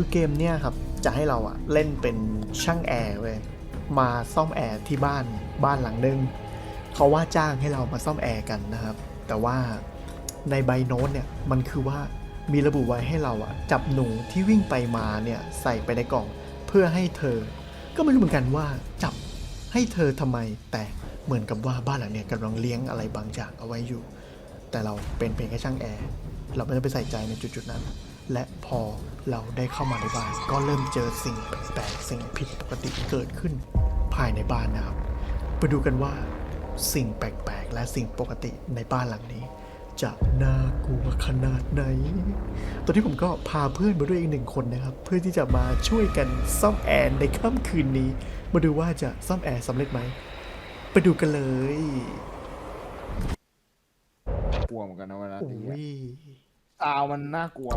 คือเกมเนี่ยครับจะให้เราอะเล่นเป็นช่างแอร์เว้ยมาซ่อมแอร์ที่บ้านบ้านหลังนึงเขาว่าจ้างให้เรามาซ่อมแอร์กันนะครับ แต่ว่าในใบโน้ตเนี่ยมันคือว่ามีระบุไว้ให้เราอะจับหนูที่วิ่งไปมาเนี่ยใส่ไปในกล่องเพื่อให้เธอ ก็ไม่รู้เหมือนกันว่าจับให้เธอทำไม แต่เหมือนกับว่าบ้านหลังเนี่ยกำลังเลี้ยงอะไรบางอย่างเอาไว้อยู่ แต่เราเป็นเพียงแค่ช่างแอร์เราไม่ได้ไปใส่ใจในจุดๆนั้น และพอเราได้เข้ามาในบ้าน ก็เริ่มเจอสิ่งแปลกๆสิ่งผิดปกติเกิดขึ้นภายในบ้านนะครับ ไปดูกันว่า สิ่งแปลกๆ และสิ่งปกติในบ้านหลังนี้ จะน่ากลัวขนาดไหน ตอนนี้ผมก็พาเพื่อนมาด้วยอีกหนึ่งคนนะครับ เพื่อที่จะมาช่วยกันซ่อมแอร์ในค่ำคืนนี้ มาดูว่าจะซ่อมแอร์สำเร็จไหมไปดูกันเลยกลัวเหมือนกันนะเวลาโอ้ตีอะยซาวมันน่ากลัว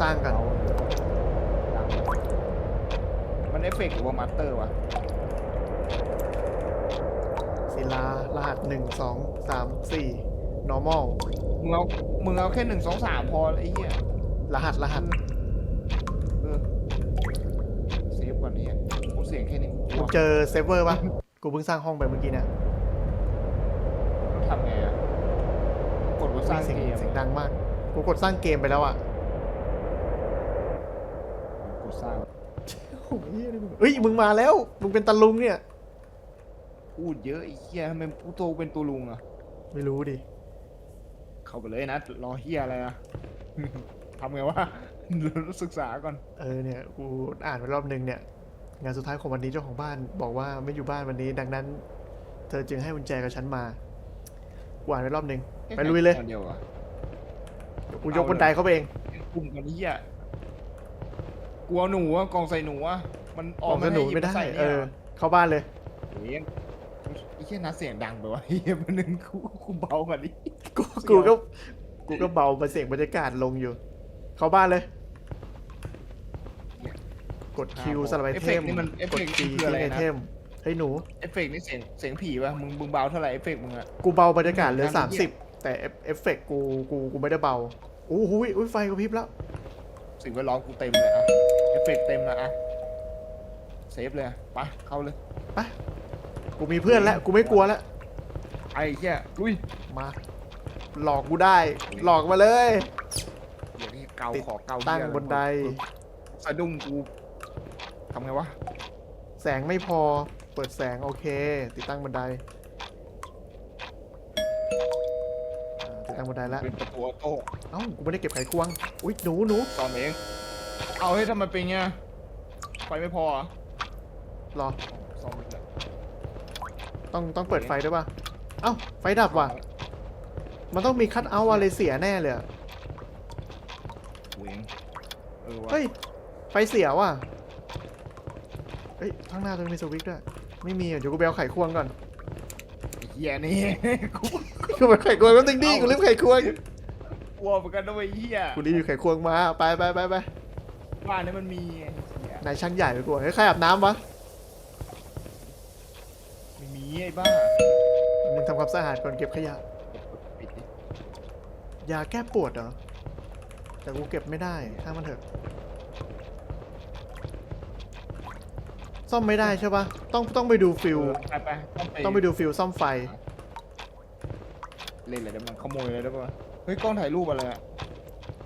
สร้างกันเอาดังมันเอฟเฟกต์หรือว่ามาสเตอร์วะศิลารหัสหนึ่งสองสามสี่ normal มึงเอามึงเอาแค่หนึ่งสองสามพอไอ้เหี้ยรหัสรหัสเออเซฟก่อนนี่กูเสียงแค่นี้กูกลักูวเจอเซิร์ฟเวอร์ปะกูเพิ่งสร้างห้องไปเมื่อกี้เนี่ยต้องทำไงอะกดว่าสร้างเสียงเกม เสียงดังมาก กูกดสร้างเกมไปแล้วอะกด สร้างโอ้ยเหี้ยนี่มึงเฮ้ยมึงมาแล้ว มึงเป็นตะลุงเนี่ย พูดเยอะไอ้เหี้ยทำไมกูโตเป็นตัวลุงอะไม่รู้ดิ เข้าไปเลยนะรอเหี้ยอะไรอะ ทำไงวะ ศึกษาก่อนเออเนี่ยกูอ่านไปรอบนึงเนี่ย งานสุดท้ายของวันนี้เจ้าของบ้านบอกว่าไม่อยู่บ้านวันนี้ ดังนั้น เธอจึงให้กุญแจกับฉันมากูอ่านไปรอบนึง ไปลุยเลยตอนเดียวอะกูยกบันไดเข้าไปเอง กลุ่มกันเหี้ย กลัวหนูอะกองใส่หนูอะมันออกสนุกไม่ได้เออเข้าบ้านเลยเฮ้ยไอ้เหี้ยนัดเสียงดังไปวะเฮียมันนึงกูกูเบากว่านี้ กูกูก็กูก็เบาเสียงบรรยากาศลงอยู่ เข้าบ้านเลย กดคิวสลับไอเอฟเทเฟกมต์นี่มันเอฟกเฟดกต์จีนี่คืออะไรไอนะ เทมเฮ้ยหนู เอฟเฟกต์นี่เสียงเสียงผีป่ะมึงมึงเบาเท่าไหร่เอฟเฟกต์มึงอะกูเบาบรรยากาศเหลืออืมสามสิบแต่เอฟเอฟเฟกต์กูกูกูไม่ได้เบาโอ้โหยอุ้ยไฟกระพริบแล้ว สิ่งแวดล้อมกูเต็มเลยอะเอฟเฟกต์เต็มนะอะเซฟเลยอะไปเข้าเลยไปกูมีเพื่อนแล้วกูไม่กลัวแล้วไอ้เหี้ยลุยมา หลอกกูได้ หลอกมาเลยเดี๋ยวนี้เกาติดขอเกาตั้งเหี้ยบนไดสะดุ้งกูทำไงวะแสงไม่พอ เปิดแสงโอเค ติดตั้งบันได อ่าติดตั้งบันไดแล้วเป็นประตูออโต้เอ้ากูไม่ได้เก็บไขควงอุ๊ยหนูหนูตอนเอง เอาให้ยทำไมเป็นเงี้ยไฟไม่พอเหรอรอซ่อมไปเลยต้องต้องเปิดไฟด้วยป่ะเอ้าไฟดับว่ะ มันต้องมีคัทเอาท์อะไรเสียแน่เลยอะเวงเออวะเฮ้ยไฟเสียว่ะเฮ้ยข้างหน้าต้องมีสวิตช์ด้วยไม่มีอะเดี๋ยวกูไปเอาไขควงก่อนไอ้ เหี้ยนี่กูกูไปไขควงแป๊บนึงดิกูลืมไขควงกลัวเหมือนกันนะเว้ยเหี้ยกูรีบอยู่ไขควงมาไปไปไปไปบ้านนี้มันมีไอ้เหี้ยนายช่างใหญ่ไปกลัวเฮ้ยใครอาบน้ำวะไม่มีไอ้บ้ามึงทำความสะอาดก่อนเก็บขยะปิดดิยาแก้ปวดเหรอแต่กูเก็บไม่ได้ถ้างมันเถอะ ซ่อมไม่ได้ใช่ปะต้องต้องไปดูฟิลไปไปต้องไปต้องไปดูฟิลซ่อมไฟ เล่นอะไรได้มันขโมยอะไรได้ปะวะเฮ้ยกล้องถ่ายรูปอะไรอะ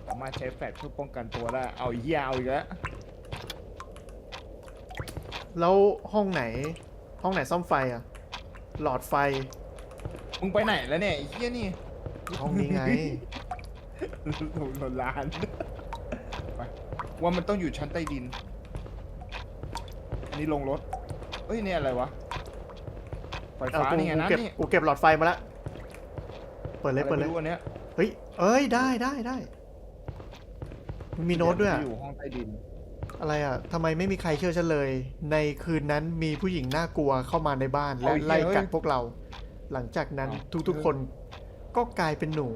สามารถใช้แฟลชเพื่อป้องกันตัวได้ เอาไอ้เหี้ยเอาอีกแล้วแล้วห้องไหน ห้องไหนซ่อมไฟอะหลอดไฟ มึงไปไหนแล้วเนี่ยไอ้เหี้ยนี่ห้องนี้ไงหล่นล้าน ไป ว่ามันต้องอยู่ชั้นใต้ดินอั นนี้ลงรถเฮ้ยเนี่ยอะไรวะไฟเอาฟ้ากูนี่ไงกูนะเก็บนี่กูเก็บหลอดไฟมาละเปิดเลยอะไรเปิดเลยไม่รู้อันเนี้ยเฮ้ยเอ้ยได้ได้ได้มันมีโน้ตด้วยอะ อยู่ห้องใต้ดินอะไรอะ ทำไมไม่มีใครเชื่อฉันเลย ในคืนนั้นมีผู้หญิงน่ากลัวเข้ามาในบ้านและเอาอีกไล่แล้วกัดพวกเรา หลังจากนั้นเอาทุกๆคนก็กลายเป็นหนู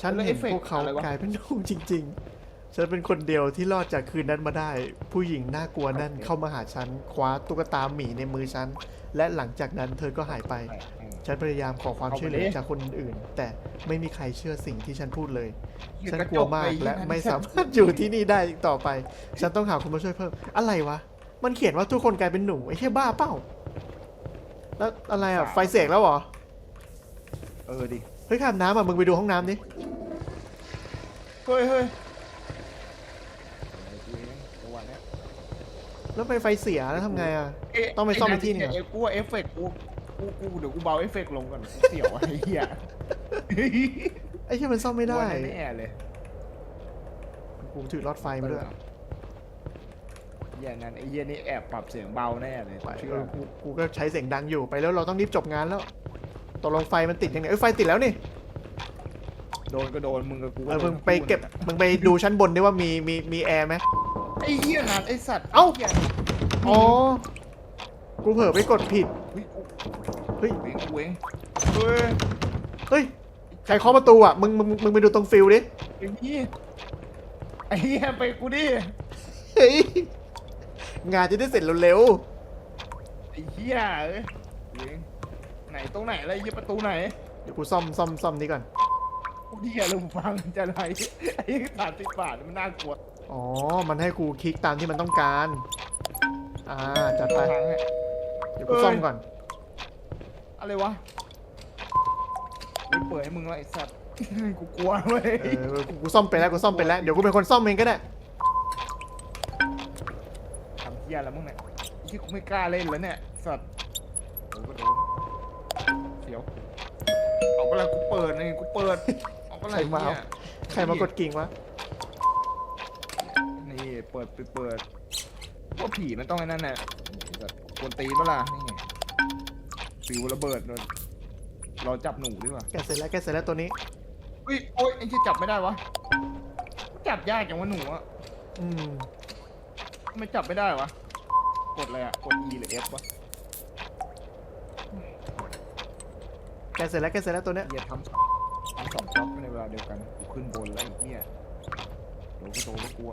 ฉันแล้วเห็นเอฟเฟกต์พวกเขาอะไรวะกลายเป็นหนูจริงๆ ฉันเป็นคนเดียวที่รอดจากคืนนั้นมาได้ ผู้หญิงน่ากลัวนั่นเข้ามาหาฉันคว้าตุ๊กตาหมีในมือฉัน และหลังจากนั้นเธอก็หายไปใช่อืมฉันพยายามขอความเอาไปช่วยเหลือดิจากคนอื่น แต่ไม่มีใครเชื่อสิ่งที่ฉันพูดเลยเหี้ยฉันระกลัวมากจและอ้เหี้ยไม่สามารถอยู่ที่นี่ได้อีกต่อไป ฉันต้องหาคนมาช่วยเพิ่ม อะไรวะ มันเขียนว่าทุกคนกลายเป็นหนูไอ้เหี้ยบ้าเปล่าแล้วอะไรอะไฟเสกแล้วเหรอ เออดิ เฮ้ยข้ามน้ำอะมึงไปดูห้องน้ำดิ เฮ้ยเฮ้ยกูเองจังหวะเนี้ย แล้วไปไฟเสียแล้วทำไงอะเอ๊ะต้องไปซ่อมอีกที่หนึ่งเหรอ เอ๊ะกูว่าเอฟเฟกต์กูกูกูเดี๋ยวกูเบาเอฟเฟกต์ลงก่อนกูเสียวอะไอ้เหี้ยไอ้เหี้ยมันซ่อมไม่ได้กลัวแน่ๆเลยกูถือหลอดไฟมาด้วยเหี้ยนั้นไอ้เหี้ยนี่แอบปรับเสียงเบาแน่เลยไปเชื่เอออกูกูก็ใช้เสียงดังอยู่ไปแล้วเราต้องรีบจบงานแล้วตกลงไฟมันติดยังไงเอ้ยไฟติดแล้วนี่โดนก็โดนมึงกับกูเออโดมึนงทั้ไปเก็บคู่นั่นแหละมึงไปดูชั้นบนดิว่ามีมีมีแอร์ไหม ไอ้เหี้ยนันไอ้สัตว์เอ้าหี้ยอ๋อกูเผลอไปกดผิดเฮ้ยกูเฮ้ยเวงกูเวงเฮ้ยเฮ้ยใครเคาะประตูอะมึงมึงมึงไปดูตรงฟิลดิไอ้เหี้ยไอ้เหี้ยไปกูดิเฮ้ยงานจะได้เสร็จเร็วไอ้เหี้ยเอ้ยเวงไหนตรงไหนอะไรเหี้ยประตูไหนๆเดี๋ยวกูซ่อมซ่อมซ่อมนี้ก่อนกูเหี้ยเลยฟังจะอะไรไอ้สามสิบบาทมันน่ากลัว อ๋อ มันให้กูคลิกตามที่มันต้องการ อ่า จัดไปทางให้เดี๋ยวกูซ่อมก่อน อะไรวะไม่เปิดให้มึงแล้วไอ้สัตว์ กูกลัวเว้ยเออกูกูซ่อมไปแล้วกูซ่อมไปแล้ว เดี๋ยวกูเป็นคนซ่อมเองก็ได้ทำเหี้ยแล้วมึงเนี่ยไอ้ที่กูไม่กล้าเล่นแล้วเนี่ย สัตว์โดนก็โดนเสียว เอาก็แล้วกูเปิดไงกูเปิด เอาก็แล้วใครมา เนี่ยใครมากดกิ่งวะนี่ เปิดไปเปิดก็ผีมันต้องไอ้นั่นแหละแบบกวนตีนเปะล่านี่ฟิวระเบิดเลยเราจับหนูดีกว่าแกะเสร็จแล้วแกะเสร็จแล้วตัวนี้ อุ้ยโอ๊ยไอ้ที่จับไม่ได้วะ จับยากจังวะหนูอะอืมทำไม่จับไม่ได้วะ กดอะไรอะกด E หรือ F วะแกะเสร็จแล้วแกะเสร็จแล้วตัวเนี้ยเหี้ยทำทำสองจ็อบในเวลาเดียวกันกูขึ้นบนแล้วไอ้เหี้ยโดนก็โดนก็กลัว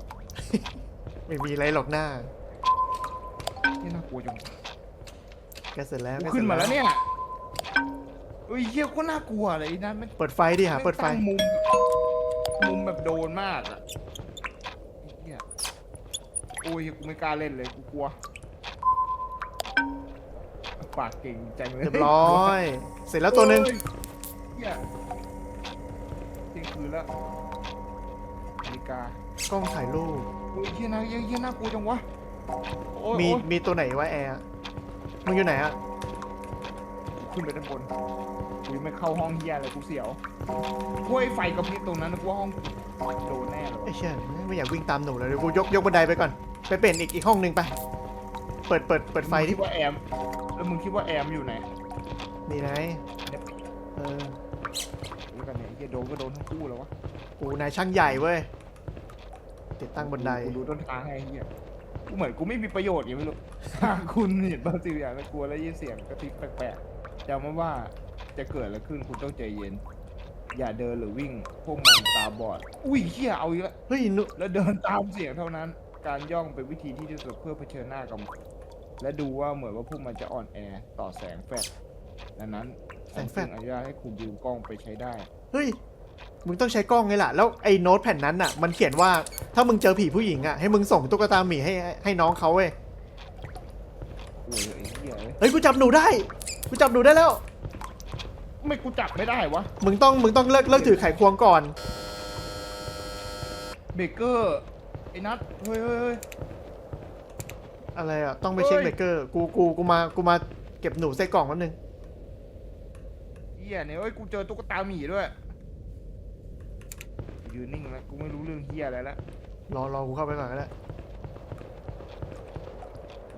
ไม่มีอะไรหรอกหน้า นี่น่ากลัวจังแกะเสร็จแล้วกูแกะเสร็จขึ้นมาแล้วเนี่ยเฮ้ยเหี้ยก็น่ากลัวเลยไอ้นั่นมันเปิดไฟดิหาเปิดไฟ ตั้งมุมมุมแบบโดนมากอะไอ้เหี้ยโอ้ยกูไม่กล้าเล่นเลยกูกลัวปากเก่งจังเลยเรียบร้อย เสร็จแล้วตัวหนึ่งเฮ้ยเหี้ยเที่ยงคืนแล้วนาฬิกากล้องถ่ายรูปโอ้ยเหี้ยน่าเหี้ยเหี้ยน่ากลัวจังวะโอ้ยมีโอ้ยมีตัวไหนวะแอร์มึงอยู่ไหนอะขึ้นไปด้านบนกูยังไม่เข้าห้องเหี้ยเลยกูเสียวกล้วยไฟกระพริบตรงนั้นนะกูว่าห้องโดนแน่เลยไอ้เชี่ยไม่อยากวิ่งตามหนูเลยเดี๋ยวกูยกยกบันไดไปก่อนไปเปลี่ยนอีกอีกห้องหนึ่งไป เปิดเปิดเปิดไฟมึงคิที่ดว่าแอมแล้วมึงคิดว่าแอมอยู่ไหนนี่ไงเนี่ยเออแล้วกันเนี่ยไอ้เหี้ยโดนก็โดนทั้งคู่แล้ววะ กูนายช่างใหญ่เว้ย ติดตั้งบันไดกูดูต้นทางให้ไอ้เหี้ยกูเหมือนกูไม่มีประโยชน์อย่างไม่รู้ถ้าคุณเห็นบางสิ่งอย่างแล้วกลัวแล้วยินเสียงกระพริบแปลกๆจำไว้ว่าจะเกิดอะไรขึ้นคุณต้องใจเย็น อย่าเดินหรือวิ่งพวกมันตาบอด อุ้ยเหี้ยเอาอีกแล้วเฮ้ยหนูแล้วเดินตามเสียงเท่านั้น การย่องเป็นวิธีที่ดีที่สุดเพื่อเผชิญหน้ากับมันและดูว่าเหมือนว่าพวกมันจะอ่อนแอต่อแสงแฟลชดังนั้นฉันจึงอนุญาตให้คุณยืมกล้องไปใช้ได้ เฮ้ย มึงต้องใช้กล้องไงล่ะ แล้วไอ้โน้ตแผ่นนั้นอะ มันเขียนว่าถ้ามึงเจอผีผู้หญิงอะ ให้มึงส่งตุ๊กตาหมีให้ให้น้องเขาเว้ย โอ้ยไอ้เหี้ยเอ้ยเฮ้ยกูจับหนูได้ กูจับหนูได้แล้วทำไม่กูจับไม่ได้วะ มึงต้องมึงต้องเลิกเลิกถือไขควงก่อน เบเกอร์ไอ้นัทเฮ้ยเฮ้ยเฮ้ย อะไรอะ ต้องไปเช็คเฮ้ย เบเกอร์ กูกูกูมากูมาเก็บหนูใส่กล่องแป๊บนึง เหี้ยเนี่ยเฮ้ยกูเจอตุ๊กตาหมีด้วย ยืนนิ่งแล้วกูไม่รู้เรื่องเหี้ยอะไรแล้วรอรอกูเข้าไปก่อนก็ได้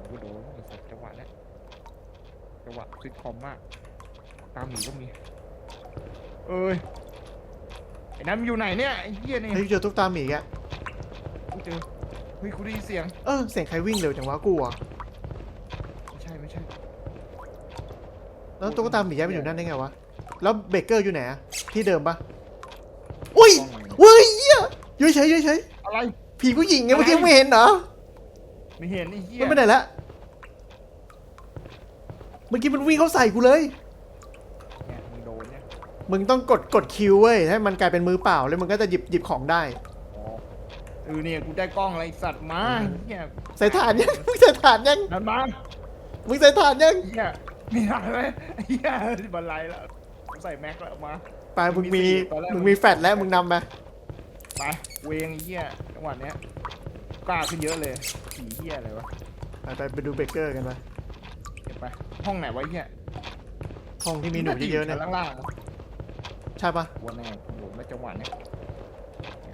กูโดนไอ้สัตว์จังหวะเนี้ยจังหวะซิทคอมมาก ตาหมีก็มี เอ้ยไอ้นั่นมันอยู่ไหนเนี่ยไอ้เหี้ยเนี่ยเฮ้ยเจอตุ๊กตาหมีแกอะกูเจอเฮ้ยกูได้ยินเสียง เออเสียงใครวิ่งเร็วจังวะกูอะไม่ใช่ไม่ใช่แล้วตุ๊กตาหมีย้ายไปอยู่นั่นได้ไงวะแล้วเบเกอร์อยู่ไหนอะที่เดิมปะอุ้ย กล้องมัน เว้ยเหี้ยอยุ่ยเฉยอยุ่ยเฉยอะไร ผีผู้หญิงไงอะไรเมื่อกี้ไม่เห็นเหรอไม่เห็นไอ้เหี้ยมันไปไหนละเมื่อกี้มันวิ่งเข้าใส่กูเลยมึงต้องกดกดคิวเว้ยให้มันกลายเป็นมือเปล่าแล้วมึงก็จะหยิบหยิบของได้อ๋อเออเนี่ยกูได้กล้องอะไรสัตว์มาเนี่ยใส่ถ่านยังมึงใส่ถ่านยังนั่นมามึงใส่ถ่านยังเฮียมีอะไรไหมเฮียบันไลแล้วใส่แม็กแล้วมาไปมึงมีตอนแรกมึงมีแฟดแล้วมึงนำไป ไปเวงไอ้เฮียจังหวะเนี้ยกล้าขึ้นเยอะเลยผีเฮียอะไรวะไปไปไปดูเบเกอร์กันไปเก็บไป ห้องไหนวะเฮียห้องที่มีหนูเยอะๆเนี่ยชั้ล่างๆ ใช่ปะวันแน่โอ้โหแล้วจังหวะเนี้ย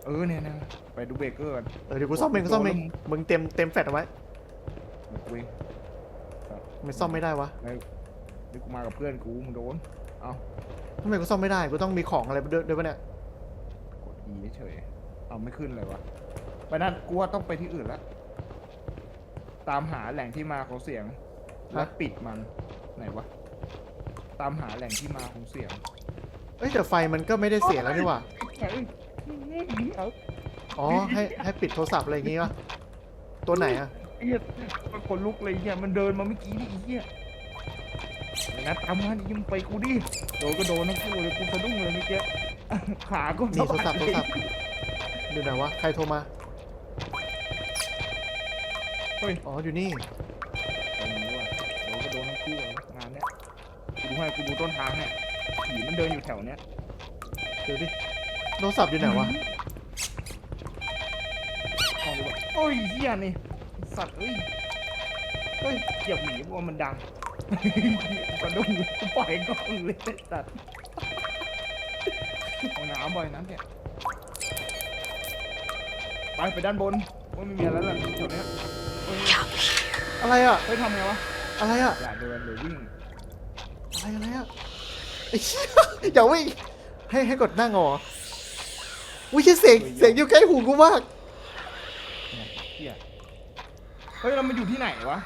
เออเนี่ยนะไปดูเบเกอร์กันเออเดี๋ยวกูซ่อมเองกูซ่อมเองมึงเต็มเต็มแฟดเอาไว้เวงไม่ซ่อมไม่ได้วะแล้วนี่กูมากับเพื่อนกูมึงโดนเอาทำไมกูซ่อมไม่ได้กูต้องมีของอะไรด้วยด้วยปะเนี่ยกด E เฉย เอาไม่ขึ้นเลยวะไปนั่นกูว่าต้องไปที่อื่นละตามหาแหล่งที่มาของเสียงและปิดมันไหนวะตามหาแหล่งที่มาของเสียงเอ้ยแต่ไฟมันก็ไม่ได้เสียแล้วนี่หว่า เอาอ๋อให้ให้ปิดโทรศัพท์อะไรอย่างงี้วะตัวไหนอะเฮียมันขนลุกเลยเฮียมันเดินมาเมื่อกี้นี่ไอ้เฮียไอ้นัดตามมาดิยิงไปกูดิโดนก็โดนทั้งคู่เลยกูสะดุ้งเลยเมื่อกี้ขาก็นี่โทรศัพท์โทรศัพท์ ดูหน่อยวะ ใครโทรมา เฮ้ย อ๋อ อยู่นี่เอางี้ว่ะโดนก็โดนทั้งคู่เลยงานเนี้ยกูดูให้กูดูต้นทางให้ผีมันเดินอยู่แถวเนี้ยเดี๋ยวดิโทรศัพท์อยู่ไหนวะเอาดูว่าโอ้ยเฮียนี่ไอ้สัตว์เอ้ยเฮ้ยเหยียบหมีเพราะว่ามันดังกระดุ้งกูปล่อยกล้องเลยไอ้สัตว์เอาน้ำบ่อยน้ำเนี่ย ไปไปด้านบนว่าไม่มีอะไรแล้วล่ะแถวเนี้ยเฮ้ยอะไรอะเฮ้ยทำไงวะอะไรอะอย่าเดินหรือวิ่งอะไรอะไรอะไอ้เหี้ยอย่าวิ่งให้ให้กดนั่งเหรออุ้ยเสียงเสียงอยู่ใกล้หูกูมากเฮียเฮ้ยเรามาอยู่ที่ไหนวะ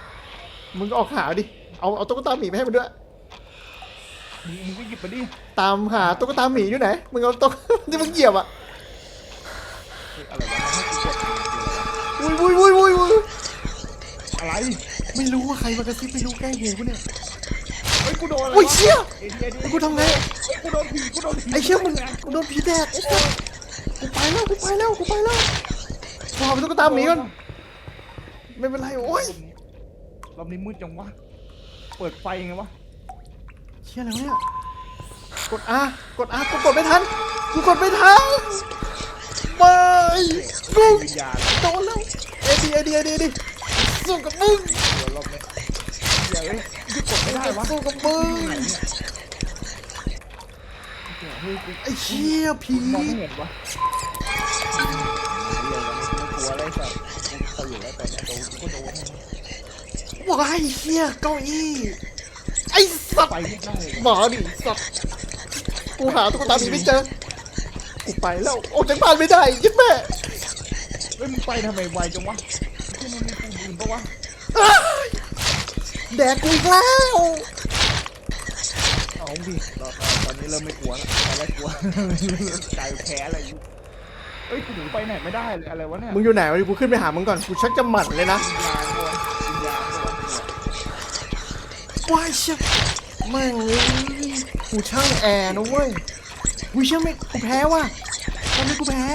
มึงออกหาดิ เอาเอาตุ๊กตาหมีมาให้มันด้วย มึงมึงก็หยิบไปดิตามหาตุ๊กตาหมีอยู่ไหน มึงเอาตุ๊ก ที่มึงเหยียบอะ เฮ้ยอะไรวะให้กูกดอะไรวะ ไรไม่รู้ว่าใครมากระซิบไม่รู้ใกล้หูกูเนี่ยเฮ้ยกูโดนอะไรอุ้ยเชี่ยเอ้ยเดี๋ยวไอ้เดี๋ยวกูทำไงเฮ้ยกูโดนผีกูโดนผีไอ้เชี่ยมึงกูโดนผีแดกไอ้สัสกูไปแล้วกูไปแล้วกูไปแล้วกูหาไปตุ๊กตาหมีก่อนไม่เป็นไรโอ้ยรอบนี้มืดจังวะ เปิดไฟไงวะ เชี่ยอะไรวะเนี่ยกด R กด R กูกดไม่ทันกูกดไม่ทันไม่กูวิญญาณโดนแล้วเอดีเอดีเอดีดิ สู้กับมึงตัวรอบเดี๋ยวเอ้ยกูกดไม่ได้วะสู้กับมึงไอ้เชี่ยผีมองไม่เห็นวะเดี๋ยววันนี้กูไอ้เนี่ยโดนกูก็โดนว้ายเชี่ยเก้าอี้ไอ้สัตว์หมาดิสัตว์กูหาตุ๊กตาหมีไม่เจอกูไปแล้วออกจากบ้านไม่ได้ยิ่งแม่เฮ้ยมึงไปทำไมไวจังวะ วะอ้ายแดกกูอีกแล้วเอาดิตอนตอนนี้เริ่มไม่กลัวแล้วตอนแรกกลัวใจแพ้อะไรอยู่เอ้ยกูหนีไปไหนไม่ได้เลยอะไรวะเนี่ยมึงอยู่ไหนวะกูขึ้นไปหามึงก่อนกูชักจะหมั่นเลยนะวิญญาณปะวะวิญญาณปะวะว้ายเชี่ยแม่งเอ้ยกูช่างแอร์นะเว้ยกูเชื่อไม่กูแพ้ว่ะตอนนี้กูแพ้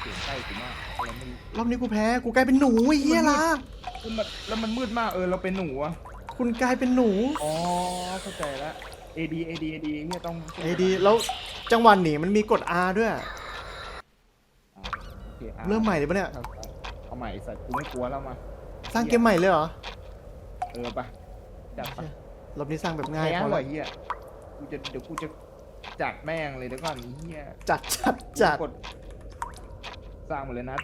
เสียงใกล้กูมากเราไม่รู้รอบนี้กูแพ้กูกลายเป็นหนูไอ้เหี้ยล่ะแล้วมันแล้วมันมืดมากเออเราเป็นหนูอะคุณกลายเป็นหนูอ๋อเข้าใจแล้ว AD AD AD เนี่ยต้องไอ้ดีแล้วจังหวะหนีมันมีกด R ด้วยอะโอคอะเริ่มใหม่เลยปะเนี่ย เอาเอาใหม่สัตว์กูไม่กลัวแล้วมาสร้างเกมใหม่เลยเหรอเออปะจัดปะรอบนี้สร้างแบบง่ายแพ้พอเลละยเฮียกูจะเดี๋ยวกูจะจัดแม่งเลยเดี๋ยวก่อนไอ้เฮียจัดจัดจัด กดสร้างหมดเลยนะ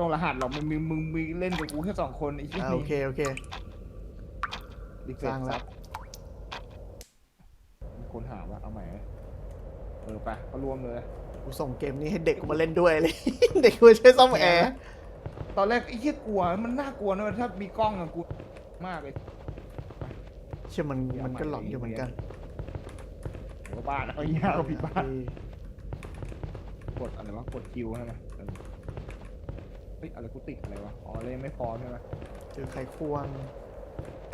ต้องรหัสหรอกมึงมีมึงมีเล่นกับกูแค่สองคนไอ้เหี้ยอ่าโอเคโอเครีเฟสร้างแล้วมีคนหาว่าเอาใหม่ไหมเออไปก็รวมเลย กูส่งเกมนี้ให้เด็กกูมาเล่นด้วยเลย เด็กกูใช้ซ่อมแอร์ตอนแรกไอ้เหี้ยกลัวมันน่ากลัวนะถ้ามีกล้องอะกูมากเลยเชื่อมันมันก็หลอนอยู่เหมือนกันเดี๋ยวบ้านเอาเหี้ยเอาผิดบ้านกดอะไรวะกดคิวใช่ไหม เออเฮ้ยอะไรกูติดอะไรวะ อ๋อเลยงไม่พอใช่ไหมเจอไขควง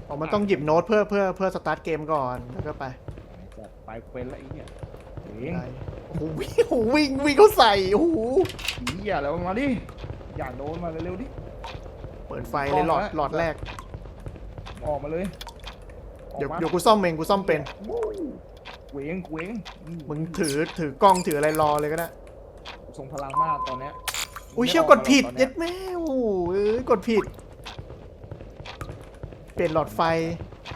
อ๋อมันต้องหยิบโน้ตเพื่อเพื่อเพื่อสตาร์ทเกมก่อนแล้วก็ไปจัดไปเป็นละไอ้เนี่ยเองได้โอ้โหวิ่งโอ้โหวิ่งวิ่งเขาใส่โอ้โหเหี้ยแล้วมาดิ อยากโดนมาเร็วๆดิ เปิดไฟเลยหลอดหลอดแรก ออกมาเลยออกเดี๋ยวมาเดี๋ยวกูซ่อมเองกูซ่อมเป็น วู้เวงเวงอืมึงถือถือกล้องถืออะไรรอเลยก็ได้ ทรงพลังมากตอนเนี้ย อุ้ยไม่เชี่ยวออกดผิดมาหรอกตอนเนี้เย็ยดแม่โอ้โหเอ้ยกดผิด เปลี่ยนหลอดไฟ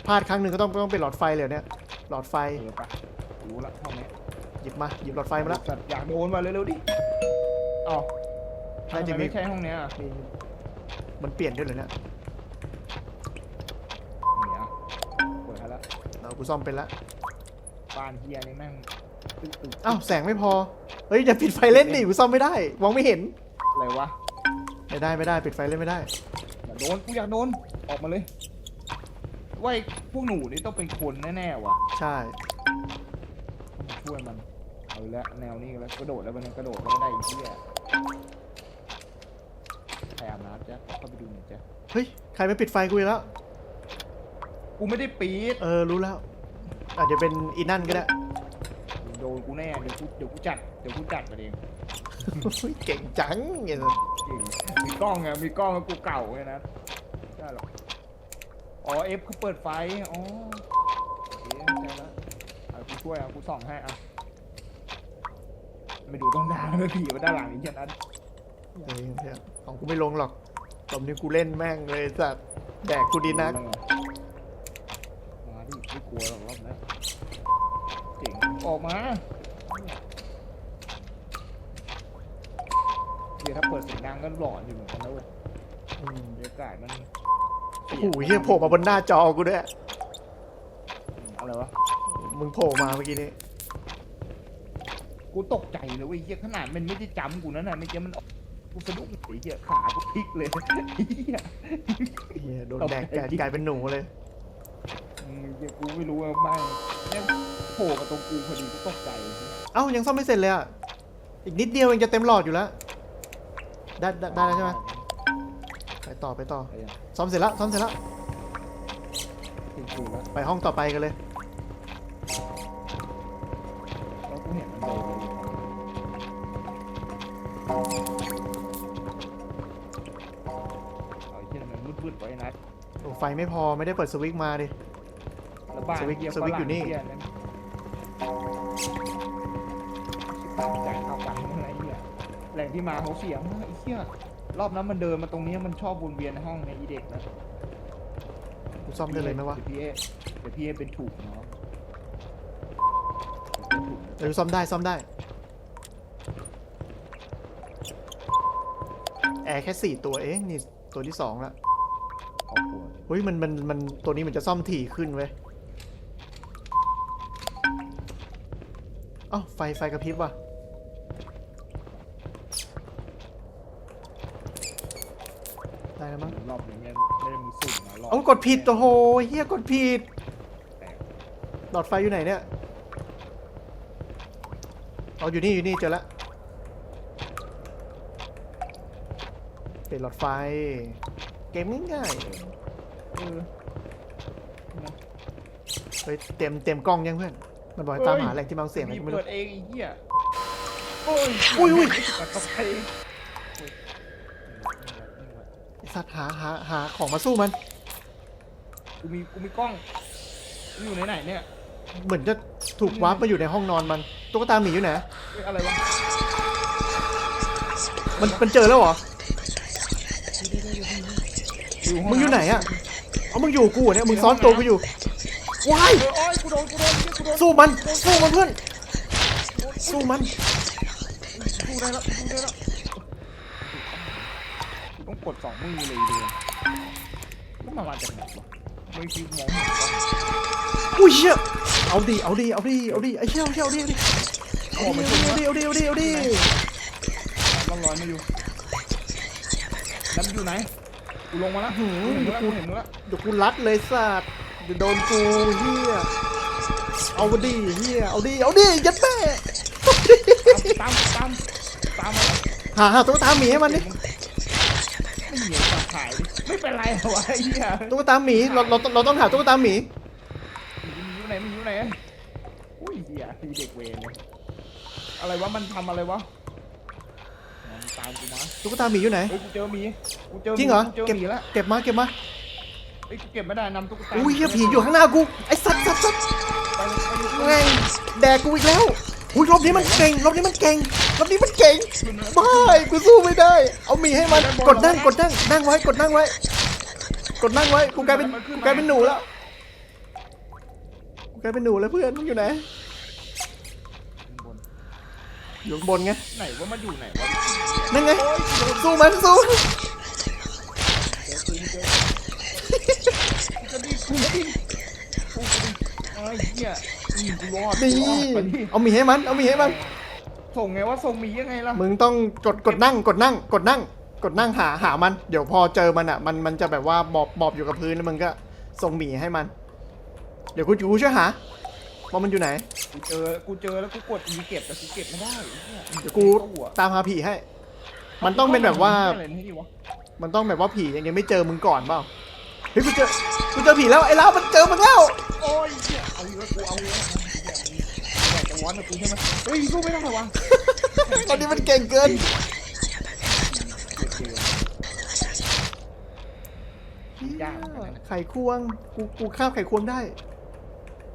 พลาดครั้งหนึ่งก็ต้องต้องเปลี่ยนหลอดไฟเลยเนี่ย หลอดไฟเออปะรู้ละห้องนี้หยิบมาหยิบหลอดไฟมาแล้ว สัตว์อยากโดนมาเร็วๆดิอ๋อน่าจะทำไมมี ไม่ใช่ห้องเนี้ยอะมีมันเปลี่ยนด้วยเหรอเนี่ยเนี่ยเปิดให้ละเรากูซ่อมเป็นละบ้านเฮียนี่แม่งตึ๊กตึ๊กอ้าวแสงไม่พอเฮ้ยอย่าปิดไฟเล่นดิกูซ่อมไม่ได้มองไม่เห็น อะไรวะไม่ได้ไม่ได้ปิดไฟเล่นไม่ได้ อยากโดนกูอยากโดนออกมาเลยว่าไอ้พวกหนูนี่ต้องเป็นคนแน่ๆว่ะใช่ ต้องช่วยมันเอาละแนวนี้กันแล้วกระโดดแล้วมันยังกระโดดแล้วก็ได้อีกที่อะใครอาบน้ำจ๊ะขอเข้าไปดูหน่อยจ๊ะเฮ้ย ใครไม่ปิดไฟกูอีกแล้ว กูไม่ได้ปีดเออ รู้แล้ว อาจจะเป็นอีนั่นก็ได้ โดนกูแน่เดี๋ยวกูเดี๋ยวกูจัดเดี๋ยวกูจัดมาเอง เฮ้ยเก่งจังเนี่ยจริงมีกล้องไงมีกล้องแล้วกูเก่าไงนะได้หรอกอ๋อเอฟเขาเปิดไฟอ๋อโอเคเข้าใจแล้วอะกูช่วยอะกูส่องให้อะไม่ดูต้องด่าเลยผีมาด้านหลังนี้แค่นั้นเฮ้ยเนี่ยของกูไม่ลงหรอกตอนนี้กูเล่นแม่งเลยสัตว์แดกกูดีนักมาดิไม่กลัวหรอกรอบนี้เจ๋งออกมาเดี๋ยวถ้าเปิดเสียงดังก็หลอนอยู่เหมือนกันนะเว้ยอืมบรรยากาศมันโอ้โหเฮียโผล่มาบนหน้าจอกูด้วย อะไรวะ มึงโผล่มาเมื่อกี้นี้ กูตกใจเลยเว้ยเฮียขนาดมันไม่ได้จำกูนั่นน่ะไม่ใช่มันออกกูสะดุ้งไอ้เฮียขากูพลิกเลยเฮียเฮียโดนแดกกลายกลายเป็นหนูเลยอืมเฮียกูไม่รู้ว่าบ้างเนี่ยโผล่มาตรงกูพอดีกูตกใจเหี้ยเอ้ายังซ่อมไม่เสร็จเลยอะ อีกนิดเดียวเองจะเต็มหลอดอยู่แล้ว ได้ได้ได้แล้วใช่ไหมไปต่อไปต่อไอ้เหี้ยซ่อมเสร็จแล้วซ่อมเสร็จแล้วถึงกูแล้วไปห้องต่อไปกันเลย แล้วกูเห็นมันเดินไปเอาไอ้เฮียมันมืดๆไว้นะโอ้ไฟไม่พอไม่ได้เปิดสวิตช์มาดิ แล้วบ้านสวิตช์เหี้ยสวิตช์ฝรั่งอยู่นี่ เหี้ยนั่นใจเข้ากันอะไรเหี้ย แหล่งที่มาของเสียงไอ้เหี้ยรอบนั้นมันเดินมาตรงนี้มันชอบวนเวียนในห้องในอีเด็กนะกูซ่อมได้เลยไหมวะดี๋พี่เอเดี๋ยวพี่เอเป็นถูกเนาะเออซ่อมได้ซ่อมได้แอร์แค่สี่ตัวเองนี่ตัวที่สองละครอบครัวเฮ้ยมันมันมันตัวนี้มันจะซ่อมถี่ขึ้นเว้ยเอ้าไฟไฟกระพริบว่ะ ได้แล้วมั้ง รอบนี้เนี่ยไม่ได้มีสุ่มนะรอบ เอา กดผิดโอ้โหเฮียกดผิดหลอดไฟอยู่ไหนเนี่ยเอาอยู่นี่อยู่นี่เจอแล้วเปลี่ยนหลอดไฟ เกมง่ายเออๆเฮ้ยเต็มเต็มกล้องยังเพื่อน มันบอกให้ตามหาแหล่งที่มาของเสียงอะไรมีก็ไม่เปิรู้ดเองไอ้เหี้ยโอ้ยอุ้ยอุ้ย ตัดกระไฟไอ้สัตว์หาหาหาของมาสู้มัน กูมีกูมีกล้องกูอยู่ไหนไหนเนี่ยเหมือนจะถูกวาร์ปมาอยู่ในห้องนอนมันตุ๊กตาหมีอยู่ไหนเฮ้ยอะไรวะมันมันเจอแล้วเหรอห้มึงอยู่ไหนอะเอามึงอยู่กับกูเหรอเนี่ยมึงซ้อนตัวกูอยู่ว้ายเออโอ้ยกูโดนกูโดนกูโดนสู้มันสู้มันเพื่อนสู้มันสู้ได้แล้วสู้ได้แล้วกูต้องกดสองมือเลยเดือนก็มามาจากไหนวะ ไม่คิดมองเห็นวะอุ้ยเชี่ยเอาดิเอาดิเอาดิเอาดิไอ้เชี่ยเอาดิเอาดิเอาดิออกมาเอาช่วยดิเอาดิเอาดิเอาดิร่องรอยไม่อยู่แล้วมันอยู่ไหนกูลงมาแล้วหืมเห็นมึงแล้วกูเห็นมึงล้วเดี๋ยวกูรัดเลยสัตว์เดี๋ยวโดนกูเฮียเอาดิเฮียเอาดิเอาดิยัดแม่ตามตามตามมาหาหาตุ๊กตาหมีให้มันดิ ไม่เหนียวสัตว์ถ่ายดิไม่เป็นไรเหรอวะไอ้เหี้ยตุ๊กตาหมีเราเราเราต้องหาตุ๊กตาหมีมันอยู่ไหนมันอยู่ไหนอุ้ยเหี้ยไอ้เด็กเวรเลยอะไรวะมันทำอะไรวะมันตามกูมาตุ๊กตาหมีอยู่ไหน เฮ้ยกูเจอหมีกูเจอจริงเหรอ กูเจอเก็บหมีแล้วเก็บมาเก็บมาเฮ้ยกูเก็บไม่ได้นำตุ๊กตาอุ้ยเหี้ยผีอยู่ข้างหน้ากู ไอ้สัตว์สัตว์สัตว์ไปเลยไปเลยแม่งแดกกูอีกแล้ว อุ้ยรอบนี้มันเก่งรอบนี้มันเก่งรอบนี้มันเก่งไม่กูสู้ไม่ได้ เอามีให้มันกดนั่งกดนั่งนั่งไว้กดนั่งไว้ กดนั่งไว้กูกลายเป็นกูกลายเป็นหนูแล้วกูกลายเป็นหนูแล้วเพื่อนมึงอยู่ไหนอยู่ข้างบนไงไหนว่ามันอยู่ไหนวะนั่นไงสู้มันสู้เจอปืนเจอจะดีกูดิกูดิไอ้เหี้ย รอดดีกูรอดไปดิเอาหมีให้มัน เอาหมีให้มัน ส่งไงว่าส่งหมียังไงล่ะมึงต้องกดกดนั่ง กดนั่ง กดนั่ง กดนั่งหาหามัน เดี๋ยวพอเจอมันอะ มันมันจะแบบว่าหมอบหมอบอยู่กับพื้นแล้วมึงก็ส่งหมีให้มัน เดี๋ยวกูกูช่วยหาว่ามันอยู่ไหน กูเจอกูเจอแล้วกูกดอีเก็บแต่กูเก็บไม่ได้ไอ้หี้เดี๋ยวกูตู้อะตามหาผีให้ มันต้องเป็นแบบว่าอะไรนี่ดิวะมันต้องแบบว่าผียังไม่เจอมึงก่อนเปล่า เฮ้ยกูเจอกูเจอผีแล้วไอ้ล้ามันเจอมึงแล้วโอ้ยเหี้ยเอาอีกแล้วกูเอาอีกแล้วอยากจะวอนกับกูใช่ไหมเฮ้ยสู้ไม่ได้เหรอวะตอนนี้มันเก่งเกินยากเหมือนกันนะไข่ควงกูกูคาบไข่ควงได้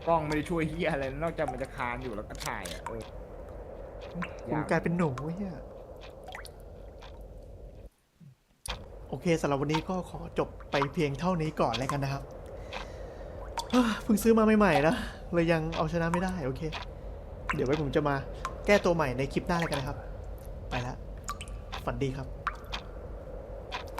กล้องไม่ได้ช่วยเฮียอะไรนอกจากมันจะคานอยู่แล้วก็ถ่ายอะเออกูกลายเป็นหนูเฮีย โอเคสำหรับวันนี้ก็ขอจบไปเพียงเท่านี้ก่อนเลยกันนะครับเพิ่งซื้อมาใหม่ๆนะเลยยังเอาชนะไม่ได้โอเค เดี๋ยวไว้ผมจะมาแก้ตัวใหม่ในคลิปหน้าเลยกันนะครับ ไปแล้วฝันดีครับ